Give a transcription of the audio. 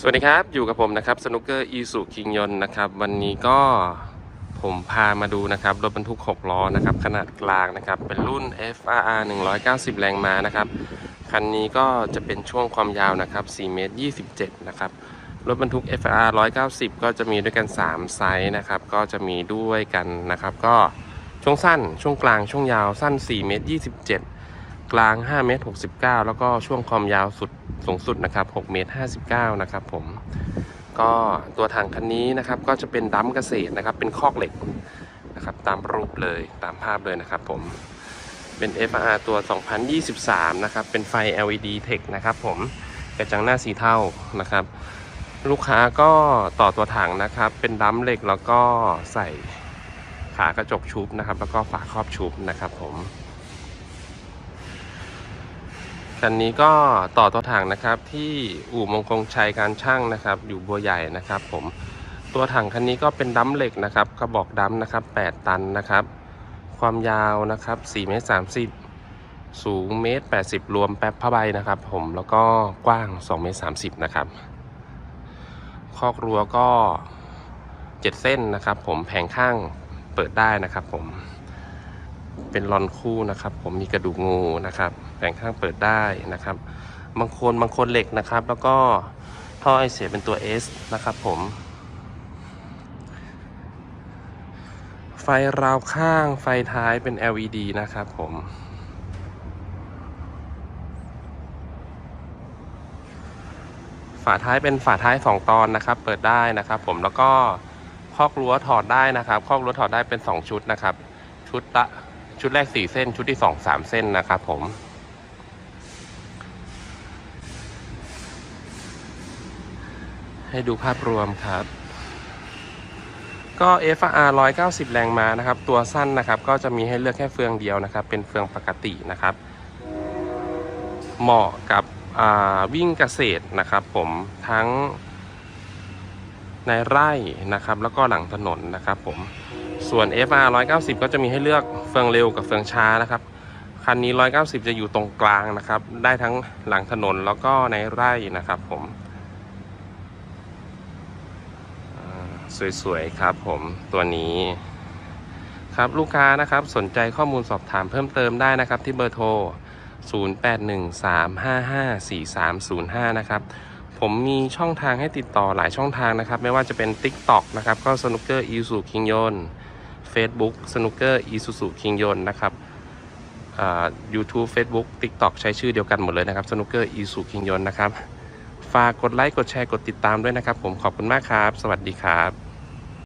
สวัสดีครับ อยู่กับผมนะครับสนุกเกอร์อีสุคิงยนนะครับ วันนี้ก็ผมพามาดูนะครับ รถบรรทุก 6 ล้อนะครับ ขนาดกลางนะครับ เป็นรุ่น FRR 190 แรงม้านะครับ คันนี้ก็จะเป็นช่วงความยาวนะครับ4เมตร27 นะครับ รถบรรทุก FRR 190 ก็จะมีด้วยกัน 3 ไซส์นะครับ ก็จะมีด้วยกันนะครับ ก็ช่วงสั้นช่วงกลางช่วงยาวสั้น4เมตร27 กลาง 5 เมตร 69 แล้วก็ช่วงความยาวสุดสูงสุดนะครับ 6 เมตร 59 นะครับผม ก็ตัวถังคันนี้นะครับก็จะเป็นดัมเกษตรนะครับ เป็นคอกเหล็กนะครับตามรูปเลยตามภาพเลยนะครับผม เป็น FR ตัว 2023 นะครับ เป็นไฟ LED Tech นะครับผมกระจังหน้าสีเทานะครับ ลูกค้าก็ต่อตัวถังนะครับ เป็นดัมเหล็กแล้วก็ใส่ขากระจกชุบนะครับ แล้วก็ฝาครอบชุบนะครับผม คันนี้ก็ต่อตัวถังนะครับที่อู่มงคงชัยการช่างนะครับ อยู่บัวใหญ่นะครับ ผมตัวถังคันนี้ก็เป็นดัมเหล็กนะครับกระบอกดัมนะครับ 8 ตันนะครับ ความยาวนะครับ4เมตร30 สูงเมตร80 รวมแป๊บผ้าใบนะครับ ผมแล้วก็กว้าง2เมตร30 นะครับคอกรั้วก็ 7 เส้นนะครับ ผมแผงข้างเปิดได้นะครับ ผม เป็นลอนคู่นะครับ ผมมีกระดูกงูนะครับแผงข้างเปิดได้นะครับ บางคนบางคนเหล็กนะครับ แล้วก็ท่อไอเสียเป็นตัว S นะครับ ผม ไฟราวข้างไฟท้ายเป็น LED นะครับผมฝาท้ายเป็นฝาท้าย 2 ตอนนะครับ เปิดได้นะครับ ผมแล้วก็คอกรั้วถอดได้นะครับคอกรั้วถอดได้เป็น 2 ชุดนะครับ ชุดละ ชุดแรก 4 เส้น ชุดที่ 2 3 เส้นนะครับผม ให้ดูภาพรวมครับ ก็ FR 190 แรงม้านะครับ ตัวสั้นนะครับ ก็จะมีให้เลือกแค่เฟืองเดียวนะครับ เป็นเฟืองปกตินะครับ เหมาะกับวิ่งเกษตรนะครับ ผมทั้งในไร่นะครับ แล้วก็หลังถนนนะครับผม ส่วน FR 190 ก็จะมีให้เลือกเฟืองเร็วกับเฟืองช้านะครับ คันนี้ 190 จะอยู่ตรงกลางนะครับ ได้ทั้งหลังถนนแล้วก็ในไร่นะครับผมสวยๆครับผมตัวนี้ครับลูกค้านะครับสนใจข้อมูลสอบถามเพิ่มเติมได้นะครับที่เบอร์โทร 0813554305 นะครับ ผมมีช่องทางให้ติดต่อหลายช่องทางนะครับ ไม่ว่าจะเป็น TikTok นะครับ ก็สนุกเกอร์อีสุคิงยน Facebook สนุกเกอร์อีซูซูคิงยนนะครับอ่า YouTube Facebook TikTok ใช้ชื่อเดียวกันหมดเลยนะครับสนุกเกอร์อีซูคิงยนนะครับ ฝากกดไลค์ กดแชร์ กดติดตามด้วยนะครับ ผมขอบคุณมากครับ สวัสดีครับ